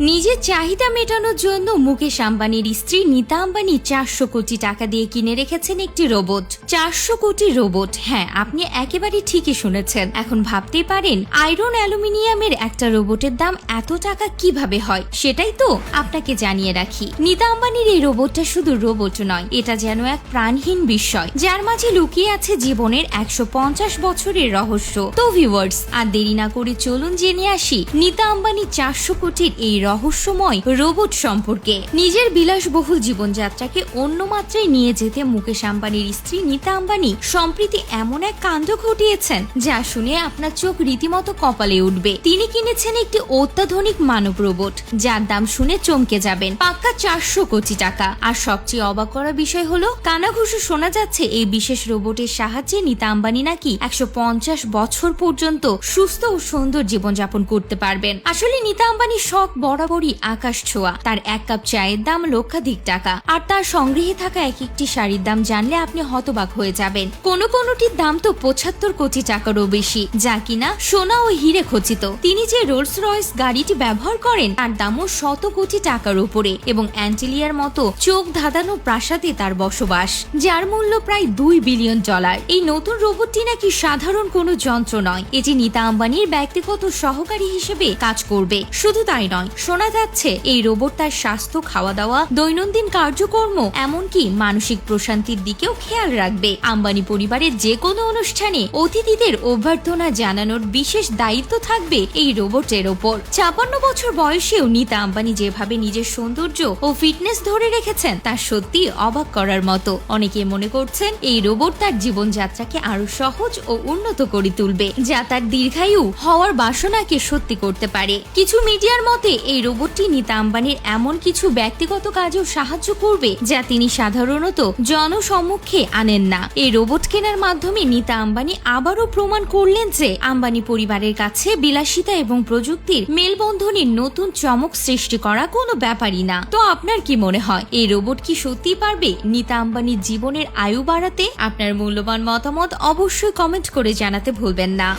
নিজের চাহিদা মেটানোর জন্য মুকেশ আম্বানির স্ত্রী নীতা আম্বানি চারশো কোটি টাকা দিয়ে কিনে রেখেছেন একটি রোবট। চারশো কোটি রোবট হ্যাঁ আপনি একেবারে ঠিকই শুনেছেন। এখন ভাবতেই পারেন, আয়রন অ্যালুমিনিয়ামের একটা রোবটের দাম এত টাকা কীভাবে হয়? সেটাই তো আপনাকে জানিয়ে রাখি। নীতা আম্বানির এই রোবটটা শুধু রোবট নয়, এটা যেন এক প্রাণহীন বিষয়, যার মাঝে লুকিয়ে আছে জীবনের একশো পঞ্চাশ বছরের রহস্য। তো ভিউয়ার্স আর দেরি না করে চলুন জেনে আসি, নীতা আম্বানি চারশো কোটির এই রহস্যময় রোবট সম্পর্কে। নিজের বিলাসবহুল জীবনযাত্রাকে অন্য মাত্রায় নিয়ে যেতে মুকেশ আম্বানির স্ত্রী নীতা আম্বানি সম্প্রতি এমন এক কাণ্ড ঘটিয়েছেন, যা শুনে আপনার চোখ রীতিমতো কপালে উঠবে। তিনি কিনেছেন একটি অত্যাধুনিক মানব রোবট, যার দাম শুনে চমকে যাবেন, পাক্কা চারশো কোটি টাকা। আর সবচেয়ে অবাক করা বিষয় হলো কানাঘুষো শোনা যাচ্ছে এই বিশেষ রোবটের সাহায্যে নীতা আম্বানি নাকি একশো পঞ্চাশ বছর পর্যন্ত সুস্থ ও সুন্দর জীবনযাপন করতে পারবেন। আসলে নীতা আম্বানি শখ বরাবরই আকাশ ছোঁয়া। তার এক কাপ চায়ের দাম লক্ষাধিক টাকা। আর তার সংগ্রহে থাকা এক একটি শাড়ির দাম জানলে আপনি হতবাক হয়ে যাবেন। কোন কোনটির দাম তো পঁচাত্তর কোটি টাকারও বেশি। যা কিনা সোনা ও হিরে খচিত। তিনি যে রোলস রয়েস গাড়িটি ব্যবহার করেন, তার দামও শত কোটি টাকার উপরে এবং অ্যান্টিলিয়ার মতো চোখ ধাঁধানো প্রাসাদে তার বসবাস, যার মূল্য প্রায় দুই বিলিয়ন ডলার। এই নতুন রোবটটি নাকি সাধারণ কোনো যন্ত্র নয়। এটি নীতা আম্বানির ব্যক্তিগত সহকারী হিসেবে কাজ করবে। শুধু তাই নয় শোনা যাচ্ছে, এই রোবট তার স্বাস্থ্য খাওয়া দাওয়া দৈনন্দিন কার্যকর্ম, এমনকি মানসিক প্রশান্তির দিকেও খেয়াল রাখবে। আম্বানি পরিবারের যে কোনো অনুষ্ঠানে অতিথিদের অভ্যর্থনা জানানোর বিশেষ দায়িত্ব থাকবে এই রোবটের ওপর। ছাপান্ন বছর বয়সেও নীতা আম্বানি যেভাবে নিজের সৌন্দর্য ও ফিটনেস ধরে রেখেছেন, তা সত্যি অবাক করার মতো। অনেকে মনে করছেন, এই রোবট তার জীবনযাত্রাকে আরও সহজ ও উন্নত করে তুলবে, যা তার দীর্ঘায়ু হওয়ার বাসনাকে সত্যি করতে পারে। কিছু মিডিয়ার মতে এই রোবটটি নীতা আম্বানির এমন কিছু ব্যক্তিগত কাজেও সাহায্য করবে যা তিনি সাধারণত জনসম্মুখে আনেন না। এই রোবট কেনার মাধ্যমে নীতা আম্বানি আবারও প্রমাণ করলেন যে আম্বানি পরিবারের কাছে বিলাসিতা এবং প্রযুক্তির মেলবন্ধনের নতুন চমক সৃষ্টি করা কোনো ব্যাপারই না। তো আপনার কি মনে হয়, এই রোবট কি সত্যি পারবে নীতা আম্বানির জীবনের আয়ু বাড়াতে? আপনার মূল্যবান মতামত অবশ্যই কমেন্ট করে জানাতে ভুলবেন না।